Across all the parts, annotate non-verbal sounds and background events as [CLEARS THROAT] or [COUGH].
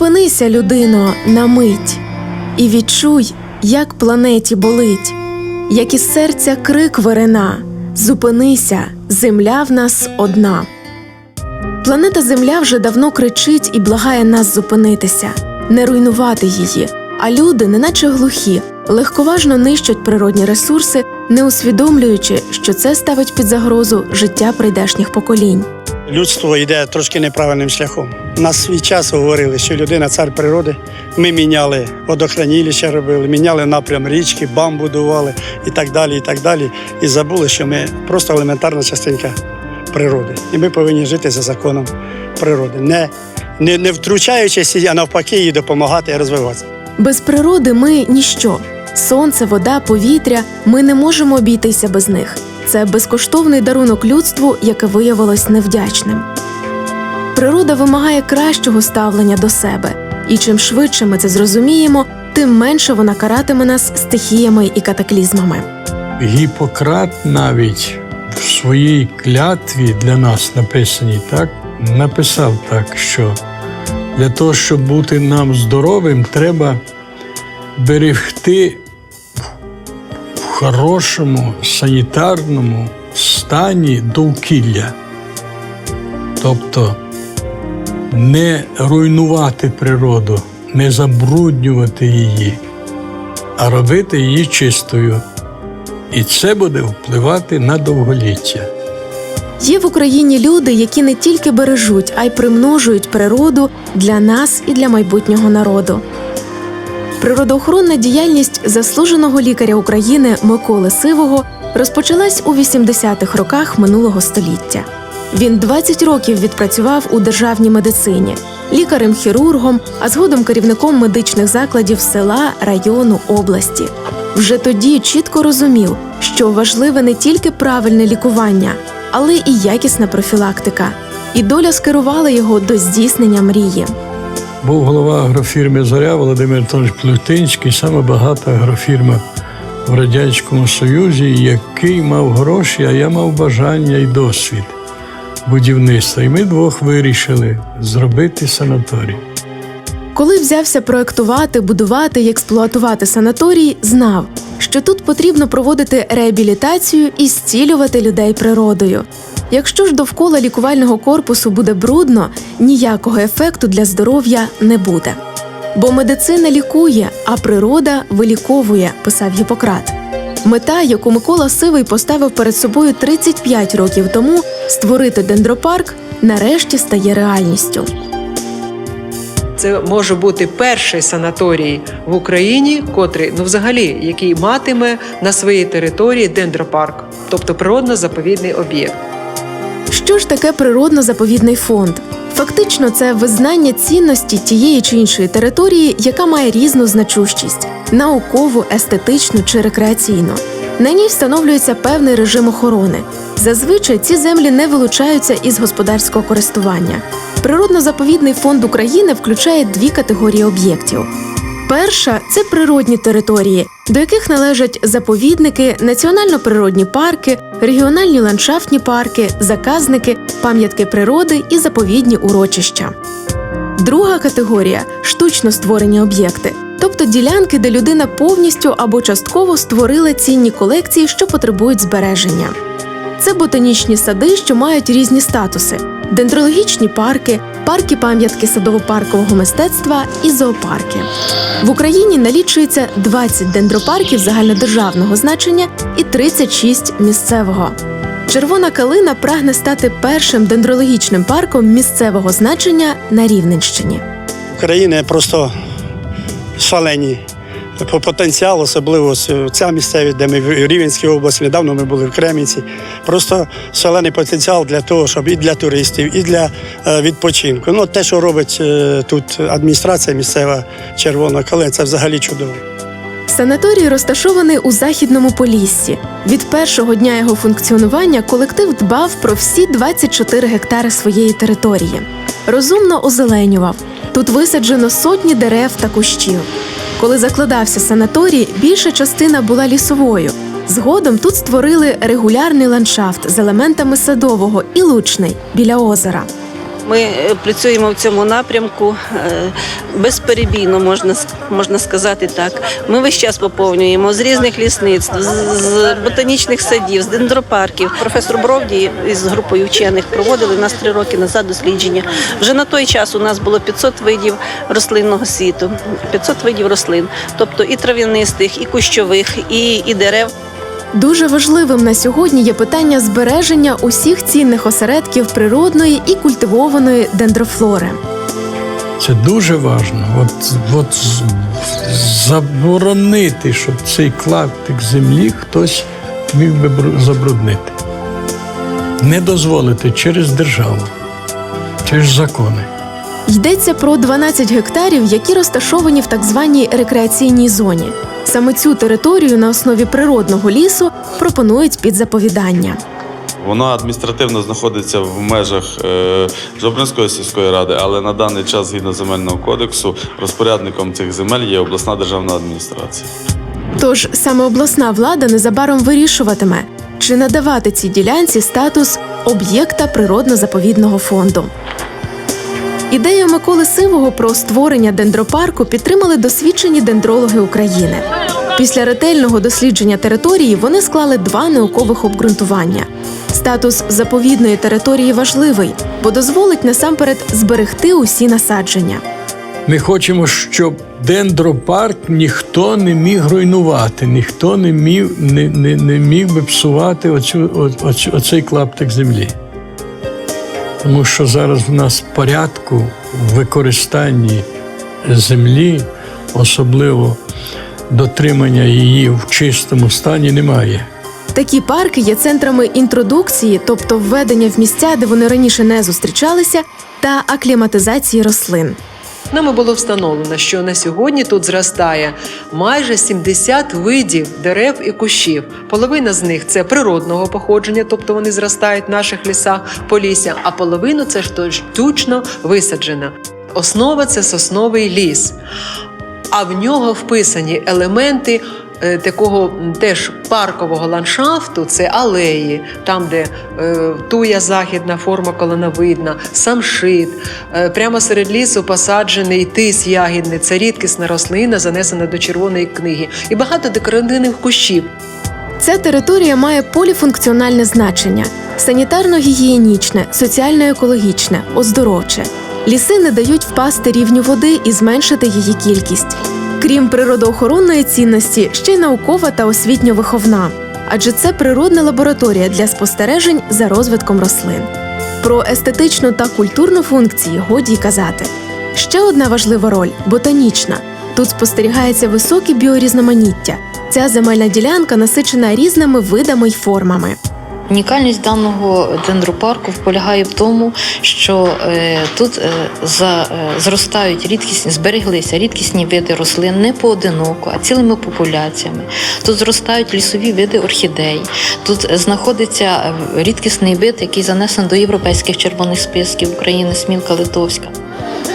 Зупинися, людино, на мить, і відчуй, як планеті болить, як із серця крик вирина. Зупинися, земля в нас одна. Планета Земля вже давно кричить і благає нас зупинитися, не руйнувати її. А люди, неначе глухі, легковажно нищать природні ресурси, не усвідомлюючи, що це ставить під загрозу життя прийдешніх поколінь. Людство йде трошки неправильним шляхом. На свій час говорили, що людина цар природи. Ми міняли водохранилища робили, міняли напрям річки, бам будували і так далі. І так далі. І забули, що ми просто елементарна частинка природи. І ми повинні жити за законом природи, не, не, не втручаючись, а навпаки, їй допомагати і розвиватися. Без природи ми ніщо. Сонце, вода, повітря ми не можемо обійтися без них. Це безкоштовний дарунок людству, яке виявилось невдячним. Природа вимагає кращого ставлення до себе, і чим швидше ми це зрозуміємо, тим менше вона каратиме нас стихіями і катаклізмами. Гіппократ навіть в своїй клятві для нас написаній, так, написав так, що для того, щоб бути нам здоровим, треба берегти хорошому санітарному стані довкілля. Тобто не руйнувати природу, не забруднювати її, а робити її чистою. І це буде впливати на довголіття. Є в Україні люди, які не тільки бережуть, а й примножують природу для нас і для майбутнього народу. Природоохоронна діяльність заслуженого лікаря України Миколи Сивого розпочалась у 80-х роках минулого століття. Він 20 років відпрацював у державній медицині, лікарем-хірургом, а згодом керівником медичних закладів села, району, області. Вже тоді чітко розумів, що важливе не тільки правильне лікування, але і якісна профілактика. І доля скерувала його до здійснення мрії. Був голова агрофірми Зоря Володимир Анатолійович Плютинський, саме багата агрофірма в Радянському Союзі, який мав гроші, а я мав бажання і досвід будівництва. І ми двох вирішили зробити санаторій. Коли взявся проектувати, будувати і експлуатувати санаторій, знав, що тут потрібно проводити реабілітацію і зцілювати людей природою. Якщо ж довкола лікувального корпусу буде брудно, ніякого ефекту для здоров'я не буде. Бо медицина лікує, а природа виліковує, писав Гіппократ. Мета, яку Микола Сивий поставив перед собою 35 років тому, створити дендропарк, нарешті стає реальністю. Це може бути перший санаторій в Україні, котрий ну взагалі який матиме на своїй території дендропарк, тобто природно-заповідний об'єкт. Що ж таке природно-заповідний фонд? Фактично, це визнання цінності тієї чи іншої території, яка має різну значущість наукову, естетичну чи рекреаційну. На ній встановлюється певний режим охорони. Зазвичай ці землі не вилучаються із господарського користування. Природно-заповідний фонд України включає дві категорії об'єктів. Перша це природні території, до яких належать заповідники, національно-природні парки, регіональні ландшафтні парки, заказники, пам'ятки природи і заповідні урочища. Друга категорія штучно створені об'єкти, тобто ділянки, де людина повністю або частково створила цінні колекції, що потребують збереження. Це ботанічні сади, що мають різні статуси: дендрологічні парки, парки пам'ятки садово-паркового мистецтва і зоопарки. В Україні налічується 20 дендропарків загальнодержавного значення і 36 місцевого. Червона калина прагне стати першим дендрологічним парком місцевого значення на Рівненщині. України просто шалені по потенціалу, особливо ця місцевість, де ми в Рівенській області, недавно ми були в Кремінці. Просто шалений потенціал для того, щоб і для туристів, і для е, відпочинку. Ну, те, що робить е, тут адміністрація місцева Червона Калина, це взагалі чудово. Санаторій розташований у західному Поліссі. Від першого дня його функціонування колектив дбав про всі 24 гектари своєї території. Розумно озеленював. Тут висаджено сотні дерев та кущів. Коли закладався санаторій, більша частина була лісовою. Згодом тут створили регулярний ландшафт з елементами садового і лучний біля озера. Ми е, працюємо в цьому напрямку е, безперебійно, можна, можна сказати так. Ми весь час поповнюємо з різних лісниць, з, ботанічних садів, з дендропарків. Професор Бровді із групою вчених проводили нас три роки назад дослідження. Вже на той час у нас було 500 видів рослинного світу, 500 видів рослин, тобто і трав'янистих, і кущових, і, і дерев. Дуже важливим на сьогодні є питання збереження усіх цінних осередків природної і культивованої дендрофлори. Це дуже важливо. От, от заборонити, щоб цей клаптик землі хтось міг би забруднити. Не дозволити через державу, через закони. Йдеться про 12 гектарів, які розташовані в так званій рекреаційній зоні. Саме цю територію на основі природного лісу пропонують під заповідання. Вона адміністративно знаходиться в межах е, Жобринської сільської ради, але на даний час, згідно земельного кодексу, розпорядником цих земель є обласна державна адміністрація. Тож саме обласна влада незабаром вирішуватиме, чи надавати цій ділянці статус об'єкта природно-заповідного фонду. Ідею Миколи Сивого про створення дендропарку підтримали досвідчені дендрологи України. Після ретельного дослідження території вони склали два наукових обґрунтування. Статус заповідної території важливий, бо дозволить насамперед зберегти усі насадження. Ми хочемо, щоб дендропарк ніхто не міг руйнувати, ніхто не міг, не, не, не міг би псувати оцю, оцю, оцей клаптик землі. Тому що зараз в нас порядку в використанні землі, особливо дотримання її в чистому стані, немає. Такі парки є центрами інтродукції, тобто введення в місця, де вони раніше не зустрічалися, та акліматизації рослин. Нами було встановлено, що на сьогодні тут зростає майже 70 видів дерев і кущів. Половина з них це природного походження, тобто вони зростають в наших лісах полісся, а половину це штучно висаджена. Основа це сосновий ліс. А в нього вписані елементи такого теж паркового ландшафту це алеї, там, де е, туя західна форма колоновидна, самшит. Е, прямо серед лісу посаджений тис ягідний, це рідкісна рослина, занесена до червоної книги, і багато декоративних кущів. Ця територія має поліфункціональне значення: санітарно-гігієнічне, соціально-екологічне, оздоровче. Ліси не дають впасти рівню води і зменшити її кількість. Крім природоохоронної цінності, ще й наукова та освітньо-виховна, адже це природна лабораторія для спостережень за розвитком рослин. Про естетичну та культурну функції годі й казати. Ще одна важлива роль ботанічна. Тут спостерігається високе біорізноманіття. Ця земельна ділянка насичена різними видами й формами. Унікальність даного дендропарку полягає в тому, що е, тут е, за, е, зростають рідкісні, збереглися рідкісні види рослин не поодиноко, а цілими популяціями. Тут зростають лісові види орхідей. Тут знаходиться рідкісний вид, який занесений до європейських червоних списків України, смілка литовська.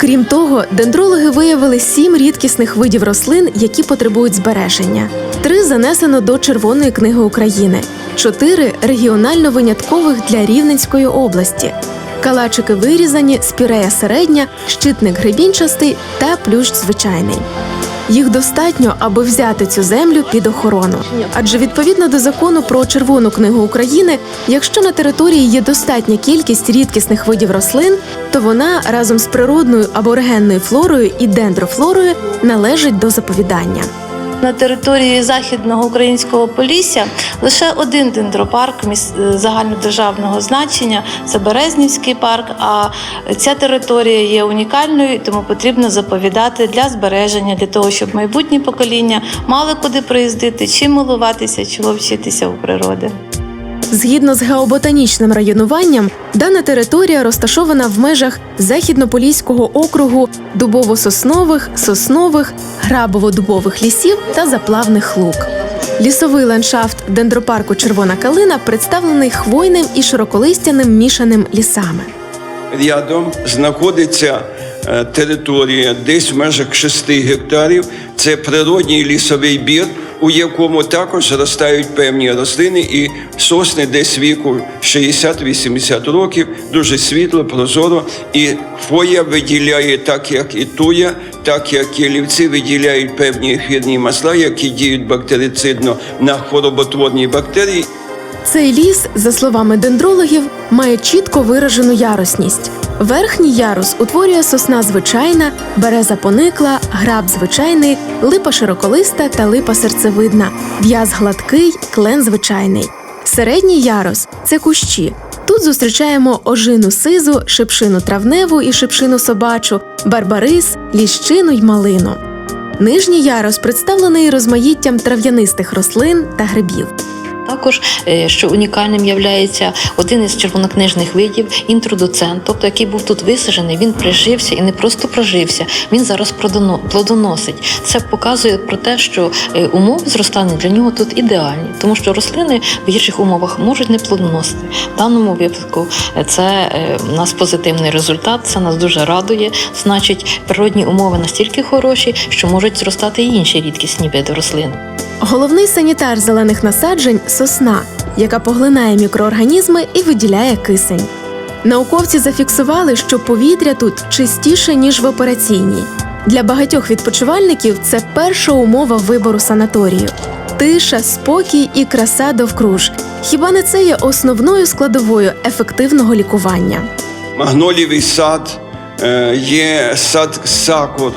Крім того, дендрологи виявили сім рідкісних видів рослин, які потребують збереження. Три занесено до Червоної книги України, чотири регіонально виняткових для Рівненської області. Калачики вирізані, спірея середня, щитник гребінчастий та плющ звичайний. Їх достатньо, аби взяти цю землю під охорону. Адже відповідно до закону про Червону книгу України, якщо на території є достатня кількість рідкісних видів рослин, то вона разом з природною аборигенною флорою і дендрофлорою належить до заповідання. На території західного українського полісся лише один дендропарк е, загальнодержавного значення це Березнівський парк. А ця територія є унікальною, тому потрібно заповідати для збереження, для того, щоб майбутні покоління мали куди приїздити, чим милуватися, чого вчитися у природи. Згідно з геоботанічним районуванням, дана територія розташована в межах західнополіського округу дубово-соснових, соснових, грабово-дубових лісів та заплавних луг. Лісовий ландшафт дендропарку Червона калина представлений хвойним і широколистяним мішаним лісами. Рядом знаходиться е, територія десь в межах 6 гектарів. Це природній лісовий бір у якому також зростають певні рослини і сосни десь віку 60-80 років, дуже світло, прозоро. І фоя виділяє так, як і туя, так як і лівці виділяють певні ефірні масла, які діють бактерицидно на хвороботворні бактерії. Цей ліс, за словами дендрологів, має чітко виражену ярусність. Верхній ярус утворює сосна звичайна, береза поникла, граб звичайний, липа широколиста та липа серцевидна, в'яз гладкий, клен звичайний. Середній ярус це кущі. Тут зустрічаємо ожину сизу, шипшину травневу і шипшину собачу, барбарис, ліщину й малину. Нижній ярус представлений розмаїттям трав'янистих рослин та грибів. Також, е, що унікальним є один із червонокнижних видів інтродуцент, тобто який був тут висаджений, він прижився і не просто прожився, він зараз плодоносить. Це показує про те, що е, умови зростання для нього тут ідеальні, тому що рослини в гірших умовах можуть не плодоносити. В даному випадку е, це у нас позитивний результат, це нас дуже радує. Значить, природні умови настільки хороші, що можуть зростати і інші рідкісні види рослин. Головний санітар зелених насаджень сосна, яка поглинає мікроорганізми і виділяє кисень. Науковці зафіксували, що повітря тут чистіше, ніж в операційній. Для багатьох відпочивальників це перша умова вибору санаторію. Тиша, спокій і краса довкруж. Хіба не це є основною складовою ефективного лікування? Магнолівий сад, е, є сад сакур,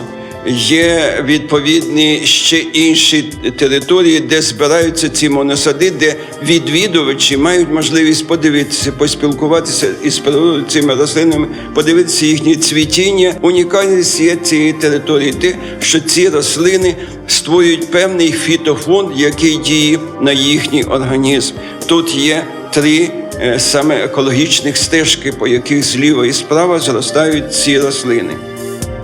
є відповідні ще інші території, де збираються ці моносади, де відвідувачі мають можливість подивитися, поспілкуватися із природою, цими рослинами, подивитися їхнє цвітіння. Унікальність є цієї території, те, що ці рослини створюють певний фітофонд, який діє на їхній організм. Тут є три е, саме екологічних стежки, по яких зліва і справа зростають ці рослини.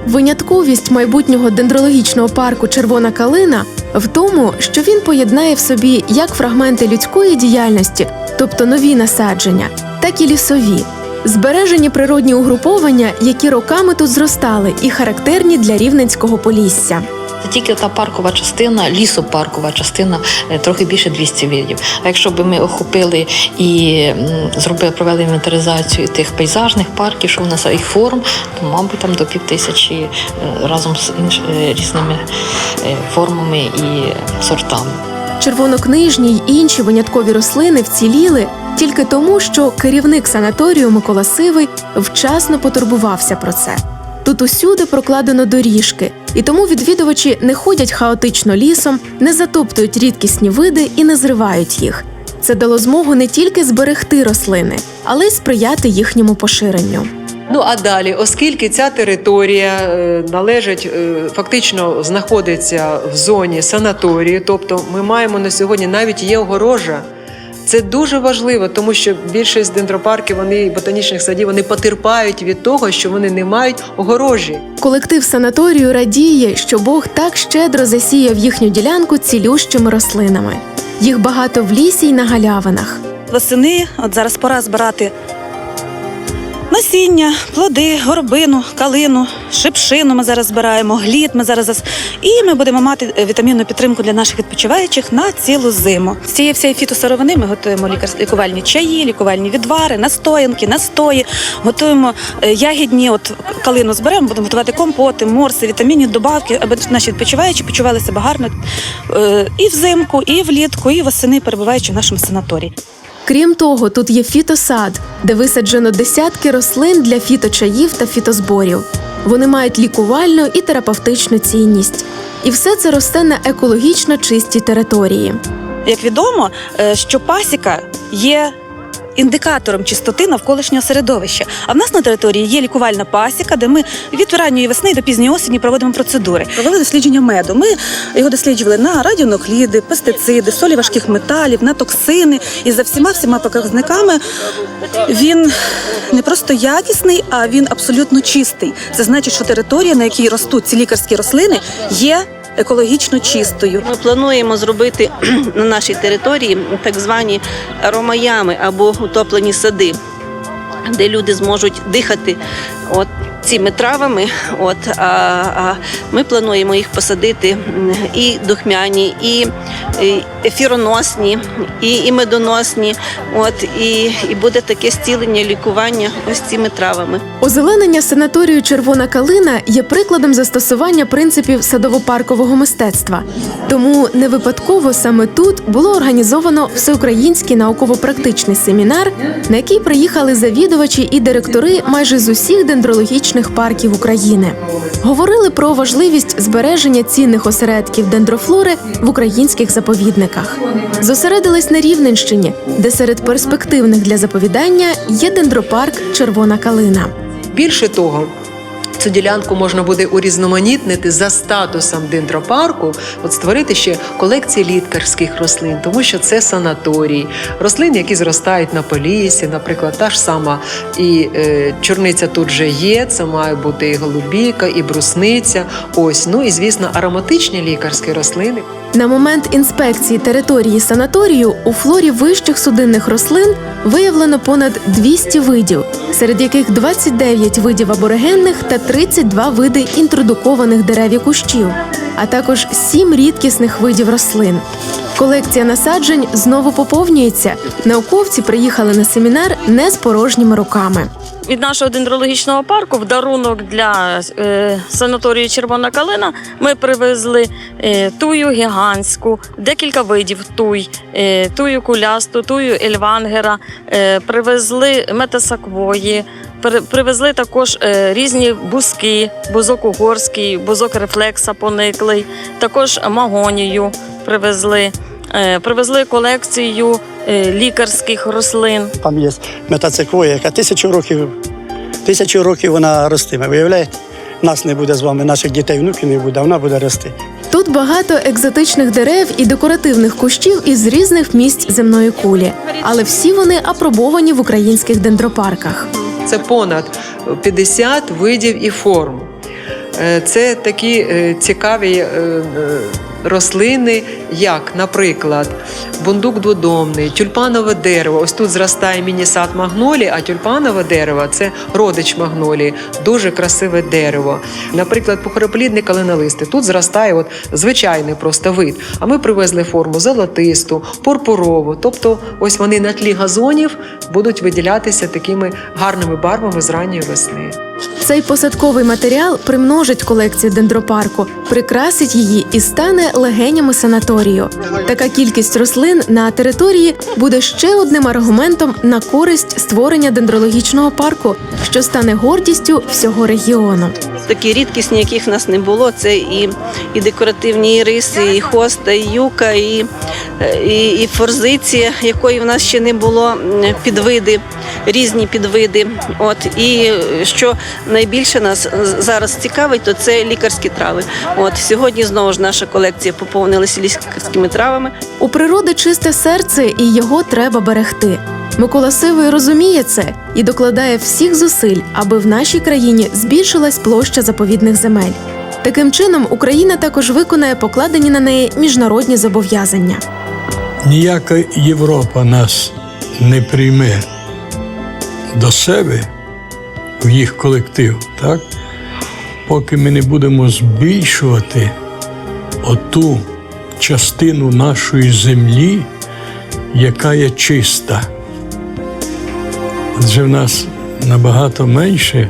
Винятковість майбутнього дендрологічного парку Червона калина в тому, що він поєднає в собі як фрагменти людської діяльності, тобто нові насадження, так і лісові, збережені природні угруповання, які роками тут зростали і характерні для рівненського полісся. Це тільки та паркова частина, лісопаркова частина, е, трохи більше 200 видів. А якщо б ми охопили і зробили, провели інвентаризацію тих пейзажних парків, що в нас їх форм, то, мабуть, там до пів тисячі е, разом з інш, е, різними формами і сортами. Червонокнижні й інші виняткові рослини вціліли тільки тому, що керівник санаторію Микола Сивий вчасно потурбувався про це. Тут усюди прокладено доріжки, і тому відвідувачі не ходять хаотично лісом, не затоптують рідкісні види і не зривають їх. Це дало змогу не тільки зберегти рослини, але й сприяти їхньому поширенню. Ну а далі, оскільки ця територія е, належить, е, фактично знаходиться в зоні санаторію, тобто ми маємо на сьогодні навіть є огорожа. Це дуже важливо, тому що більшість дендропарків, вони ботанічних садів, вони потерпають від того, що вони не мають огорожі. Колектив санаторію радіє, що Бог так щедро засіяв їхню ділянку цілющими рослинами. Їх багато в лісі й на галявинах. Восени, от зараз пора збирати насіння, плоди, горобину, калину, шипшину ми зараз збираємо, глід ми зараз і ми будемо мати е, вітамінну підтримку для наших відпочиваючих на цілу зиму. З цієї всієї фітосировини ми готуємо лікар- лікувальні чаї, лікувальні відвари, настоянки, настої, готуємо е, ягідні, от калину зберемо, будемо готувати компоти, морси, вітамінні добавки, аби наші відпочиваючі почували себе гарно е, і взимку, і влітку, і восени, перебуваючи в нашому санаторії. Крім того, тут є фітосад, де висаджено десятки рослин для фіточаїв та фітозборів. Вони мають лікувальну і терапевтичну цінність. І все це росте на екологічно чистій території. Як відомо, е, що пасіка є індикатором чистоти навколишнього середовища. А в нас на території є лікувальна пасіка, де ми від ранньої весни до пізньої осені проводимо процедури. Провели дослідження меду. Ми його досліджували на радіонукліди, пестициди, солі важких металів, на токсини. І за всіма всіма показниками він не просто якісний, а він абсолютно чистий. Це значить, що територія, на якій ростуть ці лікарські рослини, є екологічно чистою. Ми плануємо зробити [CLEARS THROAT] на нашій території так звані аромаями або утоплені сади, де люди зможуть дихати от цими травами. От а, а ми плануємо їх посадити і духмяні, і, ефіроносні, і, і медоносні. От і, і буде таке стілення, лікування ось цими травами. Озеленення санаторію Червона калина є прикладом застосування принципів садово-паркового мистецтва. Тому не випадково саме тут було організовано всеукраїнський науково-практичний семінар, на який приїхали завідувачі і директори майже з усіх дендрологічних парків України. Говорили про важливість збереження цінних осередків дендрофлори в українських заповідниках. Зосередились на Рівненщині, де серед перспективних для заповідання є дендропарк Червона калина. Більше того, цю ділянку можна буде урізноманітнити за статусом дендропарку, от створити ще колекції лікарських рослин, тому що це санаторій, рослин, які зростають на полісі, наприклад, та ж сама і е, чорниця тут же є. Це має бути і голубіка, і брусниця. Ось ну і звісно, ароматичні лікарські рослини. На момент інспекції території санаторію у флорі вищих судинних рослин виявлено понад 200 видів, серед яких 29 видів аборигенних та 32 види інтродукованих дерев і кущів, а також 7 рідкісних видів рослин. Колекція насаджень знову поповнюється. Науковці приїхали на семінар не з порожніми руками. Від нашого дендрологічного парку в дарунок для е, санаторію Червона калина ми привезли е, тую гігантську, декілька видів туй, е, тую кулясту, тую ельвангера, е, привезли метасаквої. при- Привезли також е, різні бузки, бузок угорський, бузок рефлекса пониклий, також магонію привезли. Е, Привезли колекцію лікарських рослин. Там є метациквоя, яка тисячу років, тисячу років вона ростиме. Виявляєте? Нас не буде з вами, наших дітей, внуків не буде, а вона буде рости. Тут багато екзотичних дерев і декоративних кущів із різних місць земної кулі, але всі вони апробовані в українських дендропарках. Це понад 50 видів і форм. Е, Це такі е, цікаві е, е, рослини, як, наприклад, бундук дводомний, тюльпанове дерево. Ось тут зростає мінісад магнолії, а тюльпанове дерево це родич магнолії, дуже красиве дерево. Наприклад, похороплідний калиналисти. Тут зростає от звичайний просто вид. А ми привезли форму золотисту, пурпурову. Тобто, ось вони на тлі газонів будуть виділятися такими гарними барвами з ранньої весни. Цей посадковий матеріал примножить колекцію дендропарку, прикрасить її і стане легенями санаторію. Така кількість рослин на території буде ще одним аргументом на користь створення дендрологічного парку, що стане гордістю всього регіону. Такі рідкісні, яких в нас не було, це і, і декоративні іриси, і хоста, і юка, і, е, і, і форзиція, якої в нас ще не було, підвиди, різні підвиди. От і що найбільше нас зараз цікавить, то це лікарські трави. От сьогодні знову ж наша колекція поповнилася лікарськими травами. У природи чисте серце, і його треба берегти. Микола Сивий розуміє це і докладає всіх зусиль, аби в нашій країні збільшилась площа заповідних земель. Таким чином, Україна також виконає покладені на неї міжнародні зобов'язання. Ніяка Європа нас не прийме до себе в їх колектив, так? поки ми не будемо збільшувати оту частину нашої землі, яка є чиста. Адже в нас набагато менше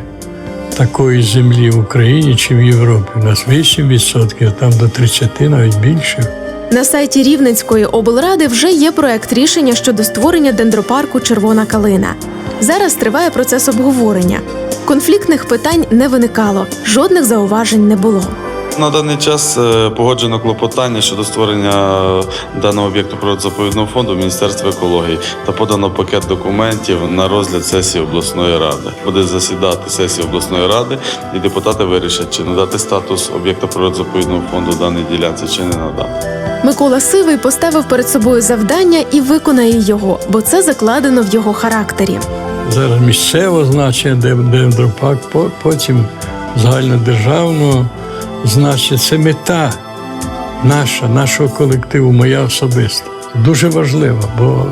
такої землі в Україні, чи в Європі. У нас 8%, а там до 30% навіть більше. На сайті Рівненської облради вже є проект рішення щодо створення дендропарку Червона калина. Зараз триває процес обговорення. Конфліктних питань не виникало, жодних зауважень не було. На даний час е, погоджено клопотання щодо створення даного об'єкту природозаповідного фонду в Міністерстві екології та подано пакет документів на розгляд сесії обласної ради. Буде засідати сесія обласної ради, і депутати вирішать, чи надати статус об'єкта природозаповідного фонду даній ділянці, чи не надати. Микола Сивий поставив перед собою завдання і виконає його, бо це закладено в його характері. Зараз місцеве значення де- по- потім загальнодержавного значення. Це мета наша, нашого колективу, моя особиста. Дуже важлива, бо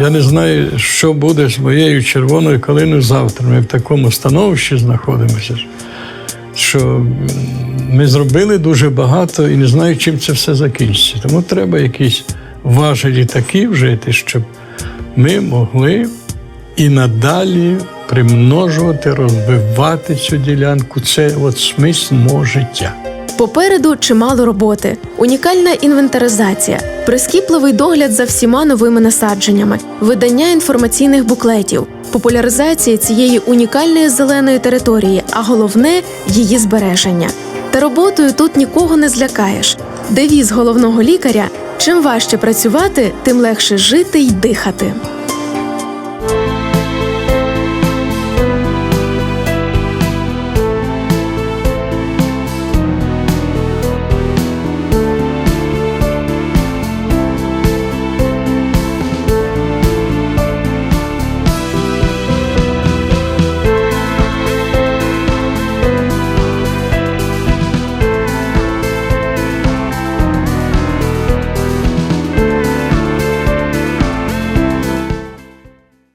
Я не знаю, що буде з моєю червоною калиною завтра. Ми в такому становищі знаходимося, що ми зробили дуже багато і не знаю, чим це все закінчиться. Тому треба якісь важелі такі вжити, щоб ми могли і надалі примножувати, розвивати цю ділянку. Це от смисл мого життя. Попереду чимало роботи, унікальна інвентаризація, прискіпливий догляд за всіма новими насадженнями, видання інформаційних буклетів, популяризація цієї унікальної зеленої території, а головне її збереження. Та роботою тут нікого не злякаєш. Девіз головного лікаря: чим важче працювати, тим легше жити й дихати.